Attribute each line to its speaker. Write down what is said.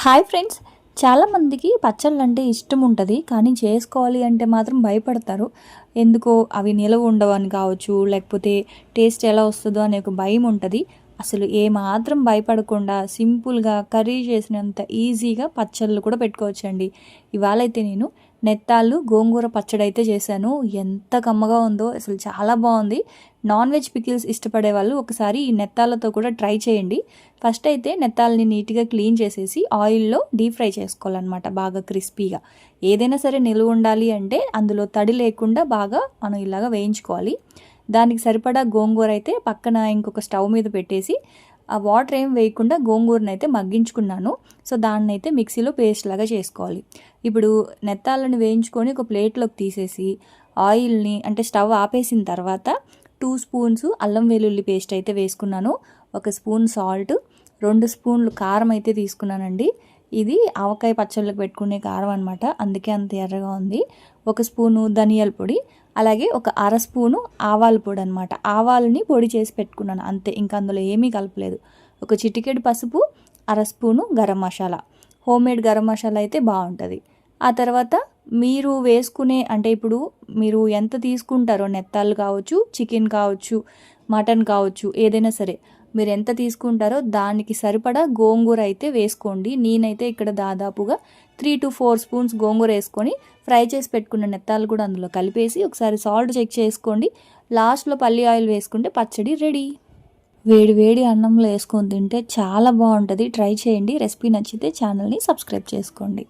Speaker 1: Hi friends. చాలామందికి పచ్చళ్ళు అంటే ఇష్టం ఉంటుంది కానీ చేసుకోవాలి అంటే మాత్రం భయపడతారు. ఎందుకో అవి నిలవ ఉండవని కావచ్చు లేకపోతే టేస్ట్ ఎలా వస్తుందో అనే ఒక భయం ఉంటుంది. అసలు ఏమాత్రం భయపడకుండా సింపుల్గా కర్రీ చేసినంత ఈజీగా పచ్చళ్ళు కూడా పెట్టుకోవచ్చండి. ఇవాళ అయితే నేను నెత్తాళ్ళు గోంగూర పచ్చడి అయితే చేశాను. ఎంత కమ్మగా ఉందో అసలు చాలా బాగుంది. నాన్ వెజ్ పికిల్స్ ఇష్టపడే వాళ్ళు ఒకసారి ఈ నెత్తాలతో కూడా ట్రై చేయండి. ఫస్ట్ అయితే నెత్తాలని నీట్గా క్లీన్ చేసేసి ఆయిల్లో డీప్ ఫ్రై చేసుకోవాలన్నమాట బాగా క్రిస్పీగా. ఏదైనా సరే నిలువ ఉండాలి అంటే అందులో తడి లేకుండా బాగా మనం ఇలాగా వేయించుకోవాలి. దానికి సరిపడా గోంగూర అయితే పక్కన ఇంకొక స్టవ్ మీద పెట్టేసి ఆ వాటర్ ఏం వేయకుండా గోంగూరను అయితే మగ్గించుకున్నాను. సో దాన్ని అయితే మిక్సీలో పేస్ట్ లాగా చేసుకోవాలి. ఇప్పుడు నెత్తాలను వేయించుకొని ఒక ప్లేట్లోకి తీసేసి ఆయిల్ని అంటే స్టవ్ ఆపేసిన తర్వాత టూ స్పూన్స్ అల్లం వెల్లుల్లి పేస్ట్ అయితే వేసుకున్నాను. ఒక స్పూన్ సాల్ట్ రెండు స్పూన్లు కారం అయితే తీసుకున్నానండి. ఇది ఆవకాయ పచ్చళ్ళకి పెట్టుకునే కారం అనమాట అందుకే అంత ఎర్రగా ఉంది. ఒక స్పూను ధనియాల పొడి అలాగే ఒక అర స్పూను ఆవాల పొడి అనమాట ఆవాలని పొడి చేసి పెట్టుకున్నాను అంతే. ఇంకా అందులో ఏమీ కలపలేదు. ఒక చిటికెడు పసుపు అర spoon garam masala. Home made garam masala అయితే బాగుంటుంది. ఆ తర్వాత మీరు వేసుకునే అంటే ఇప్పుడు మీరు ఎంత తీసుకుంటారో నెత్తాలు కావచ్చు చికెన్ కావచ్చు మటన్ కావచ్చు ఏదైనా సరే మీరు ఎంత తీసుకుంటారో దానికి సరిపడా గోంగూర అయితే వేసుకోండి. నేనైతే ఇక్కడ దాదాపుగా త్రీ టు ఫోర్ స్పూన్స్ గోంగూర వేసుకొని ఫ్రై చేసి పెట్టుకున్న నెత్తాలు కూడా అందులో కలిపేసి ఒకసారి సాల్ట్ చెక్ చేసుకోండి. లాస్ట్లో పల్లి ఆయిల్ వేసుకుంటే పచ్చడి రెడీ వేడి వేడి అన్నంలో వేసుకొని తింటే చాలా బాగుంటుంది. ట్రై చేయండి. రెసిపీ నచ్చితే ఛానల్ని సబ్స్క్రైబ్ చేసుకోండి.